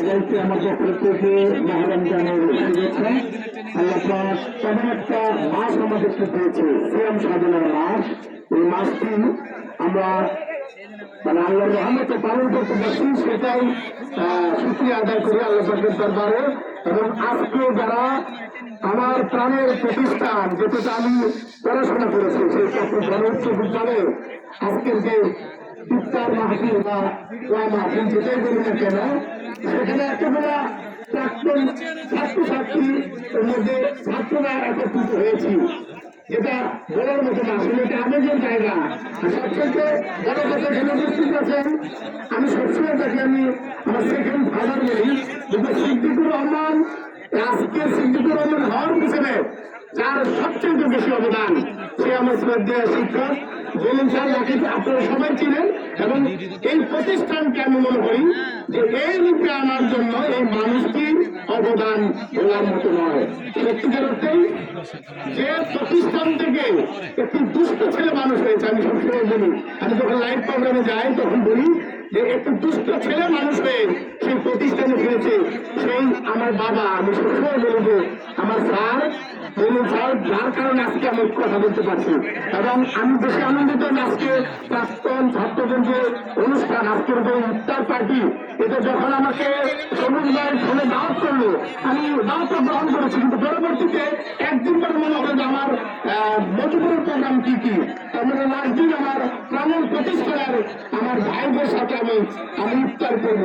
সবাইকে আমার পক্ষ থেকে মহারমজানের শুভেচ্ছা আল্লাহ তেমন একটা মাস আমাদেরকে দিয়েছে। সিয়াম সাধনার মাস। এই মাসটি আমরা মানে আল্লাহর রহমতে পালন করতে পারছি সেটাই সুক্রিয়া আদায় করি আল্লাহ পাকের দরবারে। এবং আজকে যারা আমার প্রাণের প্রতিষ্ঠান, যেটাতে আমি পড়াশোনা করেছি, সেই উচ্চ বিদ্যালয়ে আজকের যে ইফতার মাহফিল বা ওয়া মাহফিল যেটাই বলি না কেন সেখানে এতগুলা প্রাক্তন ছাত্রছাত্রী এর মধ্যে ছাত্ররা একত্রিত হয়েছি এটা বলার মতো না আসলে এটা আবেগের জায়গা সবচেয়ে বড় কথা এখানে উপস্থিত আছেন আমি সবসময় তাকে আমি আমার সেকেন্ড ফাদার বলি কিন্তু সিদ্দিকুর রহমান আজকে সিদ্দিকুর রহমান হওয়ার পিছনে যার সবচেয়ে বেশি অবদান সে আমার শ্রদ্ধেয় শিক্ষক বলুন স্যার যাকে আপনারা সবাই চিনেন? এবং এই প্রতিষ্ঠানকে আমি মনে করি যে এই রূপে আনার জন্য এই মানুষটির অবদান বলার মতো নয়। যে প্রতিষ্ঠান থেকে একটি দুষ্ট ছেলে মানুষ হয়েছে, আমি সবসময় বলি। আমি যখন লাইভ প্রোগ্রামে যাই, তখন বলি যে একটু দুষ্ট ছেলে মানুষ হয়ে সেই প্রতিষ্ঠানে ফিরেছে, সেই আমার বাবা। আমি সবসময় বলি যে, আমার স্যার যার কারণে আজকে আমি কথা বলতে পারছি এবং আমি বেশি আনন্দিত আজকে প্রাক্তন ছাত্রদের যে অনুষ্ঠান, আজকের যে ইফতার পার্টি এটা যখন আমাকে সবুজ ভাই ফোনে দাওয়াত করল, আমি দাওয়াতটা গ্রহণ করেছি, কিন্তু পরবর্তীতে একদিন পরে মনে হলো যে আমার মজুপুরের প্রোগ্রাম কি কি? তার মানে লাস্ট দিন আমার প্রাণের প্রতিষ্ঠানের আমার ভাইদের সাথে আমি আমি ইফতার করব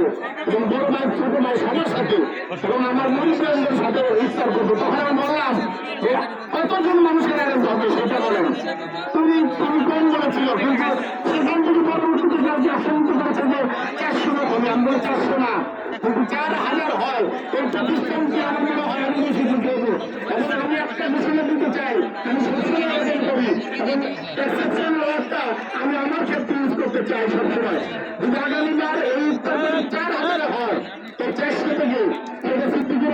এবং বড় ভাই ছোট ভাই সবার সাথে এবং আমার মন্ত্রীদের সাথে ইফতার করব। তখন আমি বললাম যে কতজন মানুষের অ্যারেঞ্জ হবে সেটা বলেন। তুমি তুমি কম বলেছিল কিন্তু সেখান থেকে পরবর্তীতে যে আশঙ্কা করেছে যে চারশো না হবে আমি বলি চারশো না। কিন্তু চার হাজার হয়, এই প্রতিষ্ঠানকে আমার মনে হয় আমি বেশি দিতে হবে এবং আমি একটা ঘোষণা দিতে চাই, আমি সবসময় আয়োজন করি, এবং এক্সেপশন ব্যবস্থা আমি আমার ক্ষেত্রে ইউজ করতে চাই সবসময়। যদি আগামীবার এই চার হাজার হয়, তো চারশো থেকে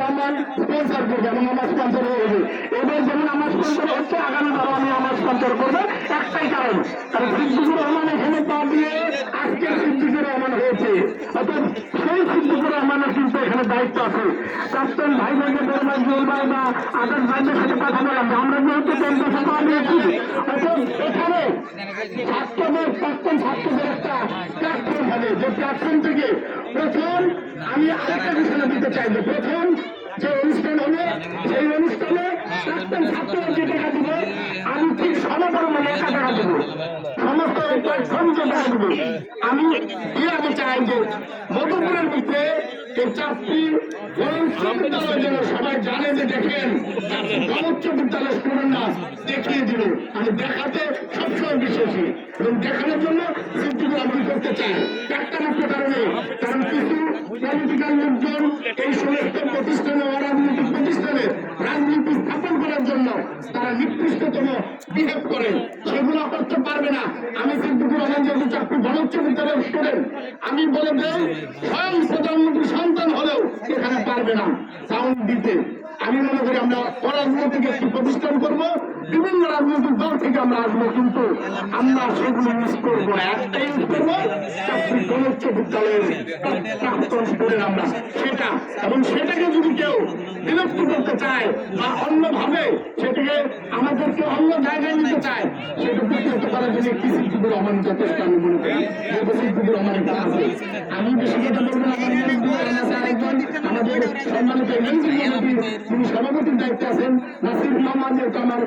সিদ্দিকুর স্পন্সার এবং আমার স্পন্সর হয়ে গেছে এবার যেমন আমার স্পন্সর হচ্ছে আগামীকালও আমি আমার স্পন্সর করব একটাই কারণ কারণ সিদ্দিকুর রহমান এখানে পা দিয়ে আজকে সিদ্দিকুর রহমান হয়েছে অর্থাৎ সেই সিদ্দিকুর রহমানের এখানে দায়িত্ব আছে। প্রাক্তন ভাই বোনদের ভাই জোর ভাই বা আদার্স ভাইদের সাথে কথা বললাম আমরা যেহেতু কেন্দ্র সভা নিয়েছি অর্থাৎ এখানে ছাত্রদের, প্রাক্তন ছাত্রদের একটা প্ল্যাটফর্ম হবে। যে প্ল্যাটফর্ম থেকে প্রথম আমি আরেকটা ঘোষণা দিতে চাই যে প্রথম যে অনুষ্ঠান হবে, সেই অনুষ্ঠানে প্রাক্তন ছাত্ররা যে টাকা দিবে, আমি ঠিক সমপরিমাণে একা টাকা দেবো। সমস্ত প্ল্যাটফর্ম যে টাকা দেবো। আমি দিয়ে আমি চাই যে মধুপুরের ভিতরে সবাই জানে যে দেখেন উচ্চ বিদ্যালয় স্টুডেন্টরা দেখিয়ে দিল আমি দেখাতে সবসময় বিশ্বাসী এবং দেখানোর জন্য সিদ্ধিগুলো আমি করতে চাই একটা কারণ কিছু পলিটিক্যাল লোকজন এই সমস্ত প্রতিষ্ঠানে অরাজনৈতিক প্রতিষ্ঠানে রাজনীতি স্থাপন করার জন্য তারা নিকৃষ্টতম বিহেভ করে। সেগুলো করতে পারবে না। আমি সিদ্দিকুর আমি বলে দেই, স্বয়ং প্রধানমন্ত্রী সন্তান হলেও এখানে পারবে না। সাউন্ড দিতে। আমি মনে করি আমরা অরাজনৈতিক একটি প্রতিষ্ঠান করব, বিভিন্ন রাজনৈতিক দল থেকে আমরা আসব, কিন্তু আমরা সেগুলো ইউজ করব না। একটাই ইউজ করব, চাকরি গণোচ্চ বিদ্যালয়ের প্রাক্তন স্টুডেন্ট আমরা। সেটা, এবং সেটাকে যদি কেউ বিলুপ্ত করতে চায় বা অন্যভাবে সেটাকে আমাদেরকে অন্য জায়গায় নিতে চায়, সেটা প্রতিহত করার জন্য একটি সিদ্দিকুর রহমান যথেষ্ট, আমি মনে করি। যেহেতু সিদ্দিকুর রহমান আমি বেশি কথা বলব না। সভাপতির দায়িত্বে আছেন, নাসির মোহাম্মদ যেহেতু আমার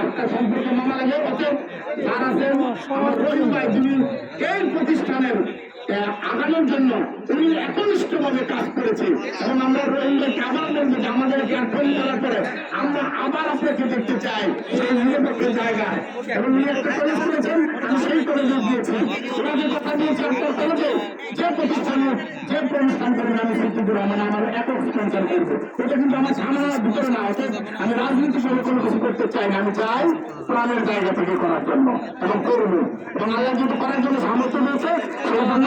আত্মা সম্পর্কে মামলা লাগে, অতএব আর আছেন আমার রহিম ভাই এই প্রতিষ্ঠানের আগানোর জন্য উনি একনিষ্ঠভাবে কাজ করেছে এবং আমরা রোহিঙ্গাকে আবার বলব যে আমাদের প্ল্যাটফর্ম করার পরে আমরা আবার আপনাকে দেখতে চাই, সেই নিরপেক্ষ জায়গায়। এবং উনি একটা কলেজ করেছেন, আমি সেই কলেজে গিয়েছি। ওরা যে কথা দিয়েছে আপনার কলেজে যে প্রতিষ্ঠানে যে প্রতিষ্ঠান করবেন আমি সিদ্দিকুর রহমান, আমার একক স্পন্সর করব। এটা কিন্তু আমার ঝামেলার ভিতরে না অর্থাৎ আমি রাজনীতি করে কোনো কিছু করতে চাই না। আমি চাই প্রাণের জায়গা থেকে করার জন্য এবং করব। এবং আল্লাহ যদি করার জন্য সামর্থ্য দিয়েছে সেই জন্য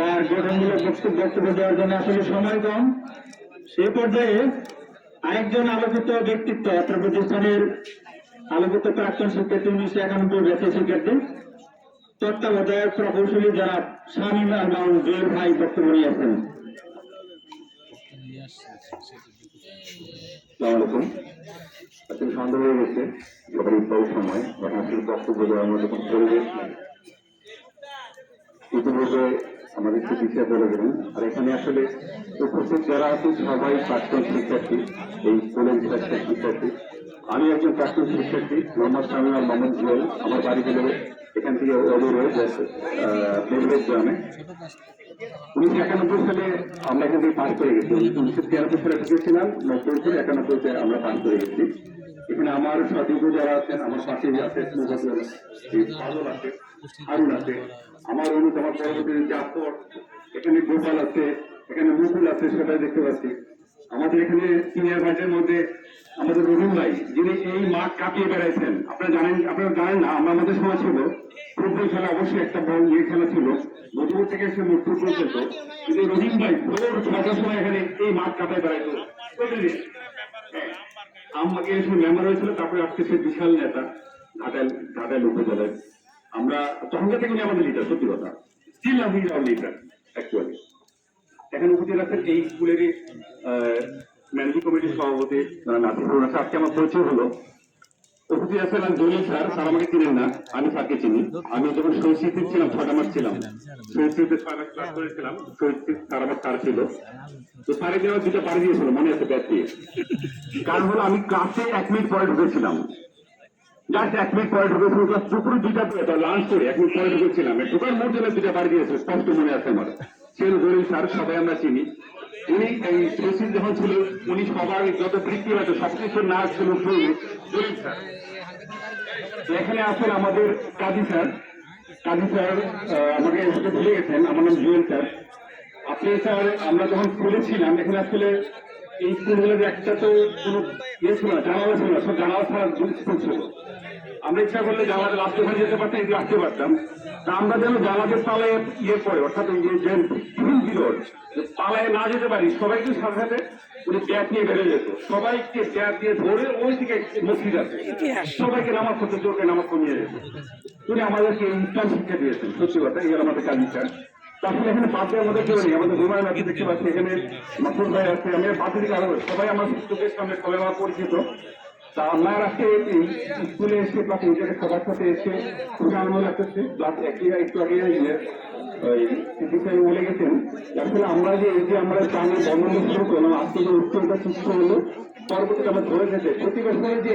তার গঠনমূলক বক্তব্য বক্তব্য দেওয়ার জন্য আসলে সময় কম। সে পর্যায়ে আরেকজন আলোকিত ব্যক্তিত্ব, অত্র প্রতিষ্ঠানের আলোকিত প্রাক্তন শিক্ষার্থী উনিশশো একানব্বই ব্যাচের শিক্ষার্থী, তত্ত্বাবধায়ক, প্রকৌশলী যারা শামীম আহমান জয়ের ভাই বক্তব্য নিয়েছেন। আসসালামাইকুম আসলে সন্ধ্যা হয়ে গেছে। সময়। বক্তব্য দেওয়ার মতো কোনো আমাদের একটু পিছিয়ে পড়ে গেলেন। আর এখানে আসলে উপস্থিত যারা আছেন, সবাই প্রাক্তন শিক্ষার্থী, এই স্কুলের শিক্ষার্থী শিক্ষার্থী। আমি একজন প্রাক্তন শিক্ষার্থী, মোহাম্মদ শামিউল মোহাম্মদ জুয়েল আমার বাড়ি হলো এখান থেকে অদূর রয়েছে বেলবেদ গ্রামে। উনিশশো একানব্বই সালে আমরা এখান থেকে পাস করে গেছি। উনিশশো তিয়ানব্বই সালে ঢুকেছিলাম নব্বই থেকে একানব্বইতে আমরা পাস করে গেছি। এখানে আমার সতীর্থ যারা আছেন, আমার পাশে আছে আছে। হারুন আছে। আমার অনুপ আমার পরবর্তী জাফর এখানে গোপাল আছে এখানে মুকুল আছে সেটাই দেখতে পাচ্ছি। আমাদের এখানে সিনিয়র ভাইদের মধ্যে আমাদের রহিম ভাই যিনি এই মাঠ কাটিয়ে বেড়াইছেন। আপনারা জানেন আপনারা জানেন না আমরা আমাদের সময় ছিল ফুটবল খেলা অবশ্যই একটা বড় ইয়ে খেলা ছিল। মধুপুর থেকে এসে ফুটবল খেলতো। কিন্তু রহিম ভাই ভোর ছটার সময় এখানে এই মাঠ কাটায় বেড়াইতো। হ্যাঁ, আমাকে এসে মেম্বার হয়েছিল তারপরে আজকে সে বিশাল নেতা ঘাটাল ঘাটাল উপজেলায়। আমরা তখনকার থেকে উনি আমাদের লিডার সত্যি কথা। স্টিল আমি লিডার অ্যাকচুয়ালি এখানে উপস্থিত আছেন এই স্কুলেরই ম্যানেজিং কমিটির সভাপতি নাসিফুর আছে আজকে আমার পরিচয় হলো। উপস্থিত আছেন আর দলিল স্যার স্যার আমাকে চিনেন না, আমি স্যারকে চিনি। আমি যখন স্মৃতি ছিলাম, ছটা মাস ছিলাম। স্মৃতিতে ছয় মাস ক্লাস করেছিলাম স্মৃতি স্যার আমার স্যার ছিল। তো স্যারের জন্য দুটো পাড়ি দিয়েছিল, মনে আছে ব্যাগ দিয়ে কারণ হলো আমি ক্লাসে এক মিনিট পরে ঢুকেছিলাম। জাস্ট এক মিনিট পরে ঢুকেছিল ক্লাস দুপুরে দুইটা তো লাঞ্চ করে এক মিনিট পরে ঢুকেছিলাম। ঢুকার মোট জন্য দুটা বাড়ি দিয়েছে স্পষ্ট মনে আছে আমার। ছিল দলিল স্যার, সবাই আমরা চিনি। উনি এই শশী যখন ছিল, উনি সবার যত বৃত্তি হয়তো সবকিছুর না ছিল শুরু স্যার। এখানে আছেন আমাদের কাজী স্যার। কাজী স্যার আমাকে এসে ভুলে গেছেন। আমার নাম জুয়েল স্যার। আপনি স্যার, আমরা যখন স্কুলে ছিলাম, এখানে আসলে এই স্কুলগুলোর একটা তো কোনো ইয়ে ছিল না, জানালা ছিল না, সব জানালা ছাড়া স্কুল ছিল। আমরা ইচ্ছা করলে লাস্ট ওখানে যেতে পারতাম এদিকে আসতে পারতাম। তা আমরা যেন জানালাদের পালায় ইয়ে করে অর্থাৎ ওই যে পিরিয়ড পালায় না যেতে পারি সবাইকে সাথে সাথে উনি ব্যাগ নিয়ে বেড়ে যেত। সবাইকে ব্যাগ দিয়ে ধরে ওই দিকে মসজিদ আছে। সবাইকে নামাজ করতে চোখে নামাজ কমিয়ে যেত। উনি আমাদেরকে ইসলাম শিক্ষা দিয়েছেন সত্যি কথা এই আমাদের কাজী স্যার তারপরে এখানে বাচ্চার মধ্যে কেউ নেই আমাদের হুমায়ুন আছে দেখতে পাচ্ছি এখানে মাসুদ ভাই আছে আমি বাচ্চা দিকে আরও সবাই আমার চোখের সামনে সবাই আমার পরিচিত। তা আমার আজকে স্কুলে এসে জায়গায় সবার সাথে এসে খুবই আনন্দ লাগতেছে প্লাস একই একটু বলে গেছেন, আসলে আমরা যে যে আমরা প্রাণী বন্ধন শুরু করলাম হলো, পরবর্তীতে আমরা ধরে যেতে। প্রতি বছরে যে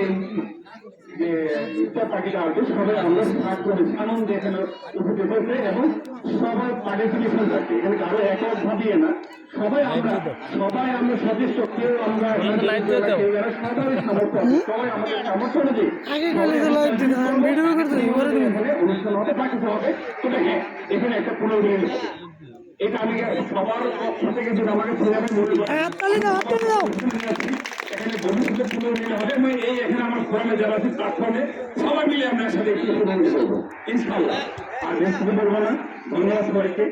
যে ইফতার পাখিটা আসবে সবাই আমরা ভাগ করে আনন্দ এখানে উপস্থিত হয়েছে এবং সবাই পার্টিসিপেশন থাকছে। এখানে কারও একক ভাবিয়ে না। সবাই আমরা সবাই আমরা সচেষ্ট কেউ আমরা সবাই সবাই আমাদের সামর্থ্য অনুযায়ী অনুষ্ঠান হবে। তবে হ্যাঁ এখানে একটা পুনর্মিলন এটা আমি সবার পক্ষ থেকে যদি আমাকে দাও এখানে পুনর্মিলন হবে আমি এই এখানে আমার ফোরামে যারা আছে প্ল্যাটফর্মে সবাই মিলে আমরা একসাথে একটু পুনর্মিলন করব ইনশাল্লাহ আর বেশি বলব না। ধন্যবাদ সবাইকে।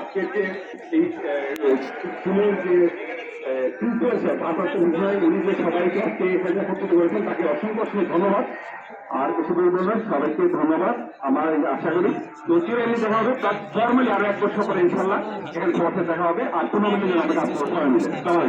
আজকে যে এই স্কুলের যে প্রিন্সিপাল ভারপ্রাপ্ত বিষয় উনি যে সবাইকে আজকে এখানে একত্রিত করেছেন তাকে অসংখ্য অসংখ্য ধন্যবাদ। আর কিছু বলবেন না সবাইকে ধন্যবাদ। আমার এই আশা করি তো চিরানি দেখা হবে, তার ফর্মালি আরও এক বছর পরে ইনশাল্লাহ এখানে সবার দেখা হবে। আর পুনর্মিলন হবে কাজ করব সবাই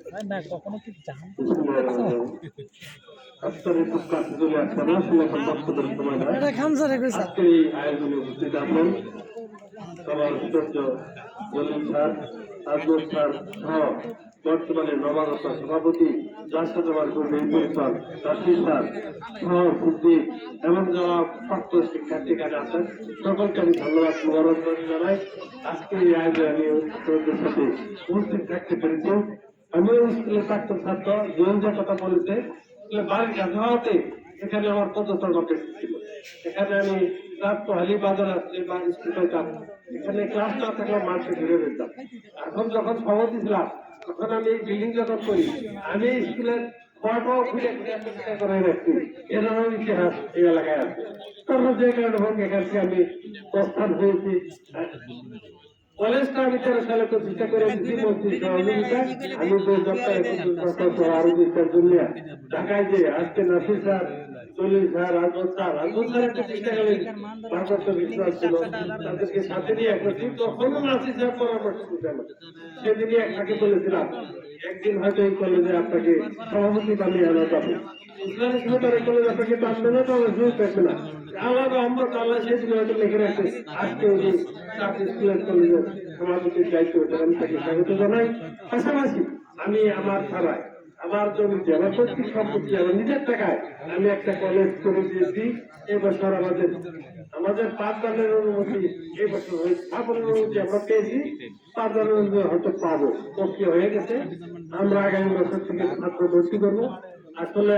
না কখনো কি বর্তমানে নবাগত সভাপতি রাষ্ট্রসভার কর্মী রাশিদ স্যার সিদ্দিক এবং যারা ছাত্র শিক্ষার্থী কাজে আছেন। সকলকে আমি ধন্যবাদ মোবারকবাদ জানাই। আজকে এই আয়োজনে আমি সাথে উপস্থিত থাকতে পেরেছি। আমিও স্কুলের প্রাক্তন ছাত্র জোন যে কথা স্কুলের বাড়ির কাছে হওয়াতে এখানে আমার পদতল অফিস ছিল। এখানে আমি ক্লাস পহালি বাজার আসলে বা স্কুল পেতাম এখানে ক্লাস না থাকলে মাঠে ঘুরে যেতাম এখন যখন সভাপতি ছিলাম তখন আমি বিল্ডিং যখন করি, আমি স্কুলের এরকম ইতিহাস এই এলাকায় আছে। তারপর যে কারণে হোক, এখান আমি প্রস্থান হয়েছি। কলেজটা আমি তেরো সালে প্রতিষ্ঠা করে দিচ্ছি মন্ত্রী সহযোগিতা। আমি দু সপ্তাহে আরও দুইটার জন্য ঢাকায় যে আজকে নাসির স্যার চল্লিশ স্যার রাজবত স্যার রাজবত স্যার একটা চেষ্টা করেন ভারপ্রাপ্ত বিশ্বাস ছিল। তাদেরকে সাথে নিয়ে করছি তখনও নাসির স্যার পরামর্শ দিতেন সেদিনই বলেছিলাম একদিন হয়তো এই কলেজে আপনাকে সভাপতি বানিয়ে আনা যাবে। আমি জানাই পাশাপাশি আমি আমার ছাড়ায় আমার জমিতে আমার প্রত্যেক সম্পত্তি আমার নিজের টাকায় আমি একটা কলেজ করে দিয়েছি এবছর আমাদের আমাদের পাঁচ দানের অনুমতি এই বছর স্থাপনের অনুমতি আমরা পেয়েছি পাঁচ দানের অনুমতি হয়তো পাবো হয়ে গেছে আমরা আগামী বছর থেকে ছাত্র ভর্তি করব। আসলে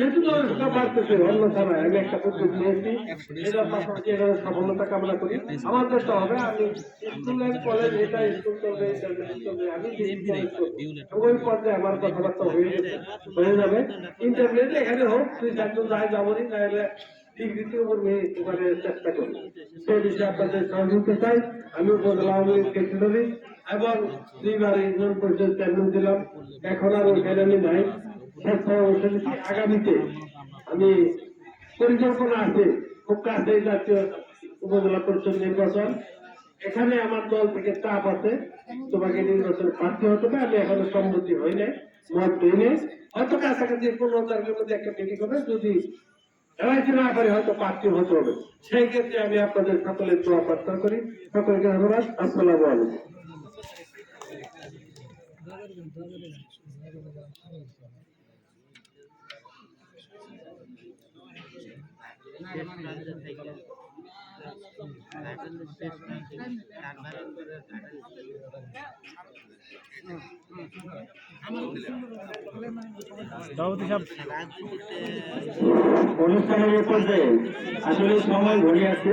অন্য আমি একটা উদ্যোগ নিয়েছি। এটার পাশাপাশি এটার সফলতা কামনা করি। আমাদের তো হবে আমি স্কুল কলেজ এটা স্কুল চলবে আমি যে কলেজ করব, ওই পর্যায়ে আমার কথাবার্তা হয়ে হয়ে যাবে। ইন্টারনেট এখানে হোক চারজন যায় যাবনি তাহলে ঠিক দ্বিতীয় কর্মী ওখানে চেষ্টা করি সেই বিষয়ে আপনাদের সহযোগিতা চাই আমি উপজেলা আওয়ামী লীগ সেক্রেটারি এবং দুইবার ইউনিয়ন পরিষদ চেয়ারম্যান ছিলাম। এখন আর আমি নাই। আগামীতে আমি পরিকল্পনা আছে, খুব কাছে জাতীয় উপজেলা পরিষদ নির্বাচন। এখানে আমার দল থেকে চাপ আছে, তোমাকে নির্বাচনে প্রার্থী হতে হবে, আমি এখনও সম্মতি হই নাই, মত দিই নাই। হয়তো কাছাকাছি পনেরো তারিখের মধ্যে একটা মিটিং হবে, যদি এড়াইতে না পারে হয়তো প্রার্থী হতে হবে। সেই ক্ষেত্রে আমি আপনাদের সকলের দোয়া প্রার্থনা করি। সকলকে ধন্যবাদ। আসসালামু আলাইকুম সভাপতি সাহেব অনুষ্ঠানের এ পর্যায়ে আসলে সময় ঘনিয়ে আছে।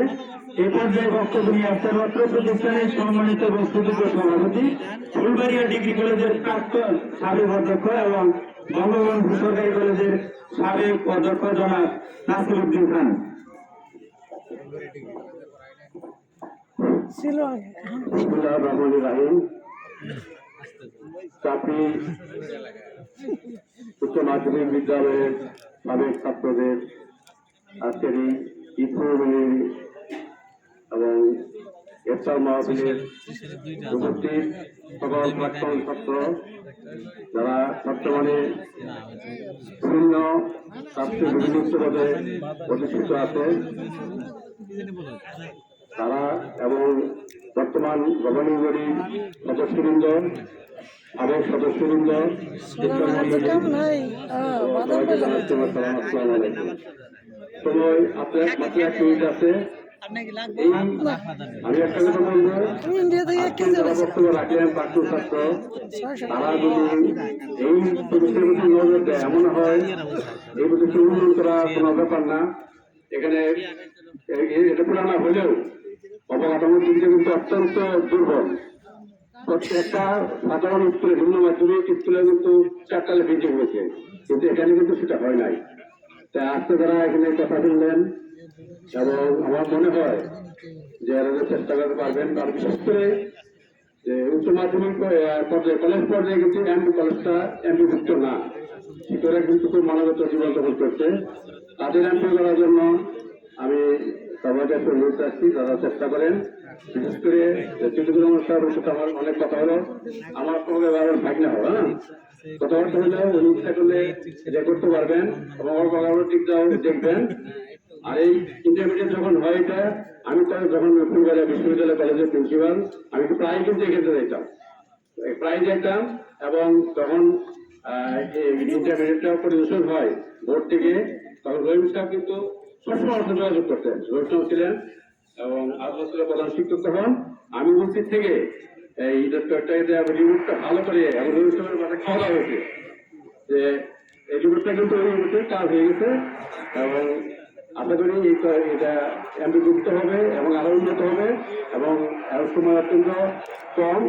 এ পর্যায়ে বক্তব্য নিয়ে আসতে মাত্র প্রতিষ্ঠানের সম্মানিত বস্তুযোগ্য সভাপতি ফুলবাড়িয়া ডিগ্রি কলেজের প্রাক্তন সাবেক অধ্যক্ষ এবং বঙ্গবন্ধু সরকারি কলেজের সাবেক অধ্যক্ষ জনাব নাসির উদ্দিন খান। ছিল আগে চাকরি উচ্চ মাধ্যমিক বিদ্যালয়ের সাবেক ছাত্রদের আজকের এই ইফরুমণি এবং এফতার মাহফিলের উপস্থিত সকল প্রাক্তন ছাত্র যারা বর্তমানে বিভিন্ন রাষ্ট্রীয় বিভিন্ন উচ্চপদে প্রতিষ্ঠিত আছে তারা এবং বর্তমান গভর্নিং বডির সদস্যবৃন্দ সাবেক সদস্যবৃন্দ সময় আপনার মাত্র এক মিনিট। আছে। এই আমি একটা কথা বলব। যারা বক্তব্য রাখলেন প্রাক্তন ছাত্র তারা যদি এই প্রতিষ্ঠানের প্রতি নজর দেয় এমন হয় এই প্রতিষ্ঠান উন্নয়ন করা কোনো ব্যাপার না। এখানে পুরানা হলেও অবকাঠামোর দিক কিন্তু অত্যন্ত দুর্বল। প্রত্যেকটা সাধারণ স্কুলে ভিন্ন মাধ্যমিক স্কুলে কিন্তু চারটালে বিল্ডিং হয়েছে, কিন্তু এখানে কিন্তু সেটা হয় নাই। তাই আজকে যারা এখানে কথা শুনলেন এবং আমার মনে হয় যে এরা চেষ্টা করতে পারবেন, আর বিশেষ করে যে উচ্চ মাধ্যমিক পর্যায়ে, কলেজ পর্যায়ে কিন্তু এমপি কলেজটা এমপিভুক্ত না। শিক্ষকরা কিন্তু খুব মানবত জীবন যাপন করছে তাদের এমপি করার জন্য আমি সবাইকে একটা অনুরোধ রাখছি তারা চেষ্টা করেন। বিশেষ করে চিঠিগুলো অনুষ্ঠানের সাথে আমার অনেক কথা হলো। আমার তোমাকে বারবার ভাগ না হবে হ্যাঁ কথাবার্তা হলে উনি ইচ্ছা করলে এটা করতে পারবেন এবং আমার কথাগুলো ঠিকঠাক দেখবেন। আর এই ইন্টারমিডিয়েট যখন হয় এটা, আমি তো যখন ফুলবাড়িয়া বিশ্ববিদ্যালয় কলেজের প্রিন্সিপাল আমি তো প্রায় কিন্তু এক্ষেত্রে যাইতাম। প্রায় যেতাম এবং তখন ইন্টারমিডিয়েটটা পরিদর্শন হয় বোর্ড থেকে, তখন রহিম সাহেব কিন্তু সবসময় আমার সাথে যোগাযোগ করতেন সাহেব ছিলেন এবং আদর্শের প্রধান শিক্ষক তখন। আমি উপস্থিত থেকে এই রিপোর্টটা ভালো করে এবং সাহেবের মাথায় খাওয়া দাওয়া হয়েছে যে এই রিপোর্টটা কিন্তু ওই রিপোর্টের কাজ হয়ে গেছে এবং আশা করি এটা যুক্ত হবে এবং আরও উন্নত হবে এবং সময় অত্যন্ত কম।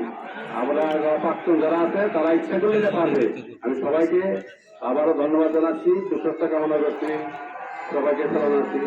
আমরা প্রাক্তন যারা আছে, তারা ইচ্ছা করলে পারবে। আমি সবাইকে আবারও ধন্যবাদ জানাচ্ছি। সুস্বাস্থ্য কামনা করছি। সবাইকে সালাম আসছি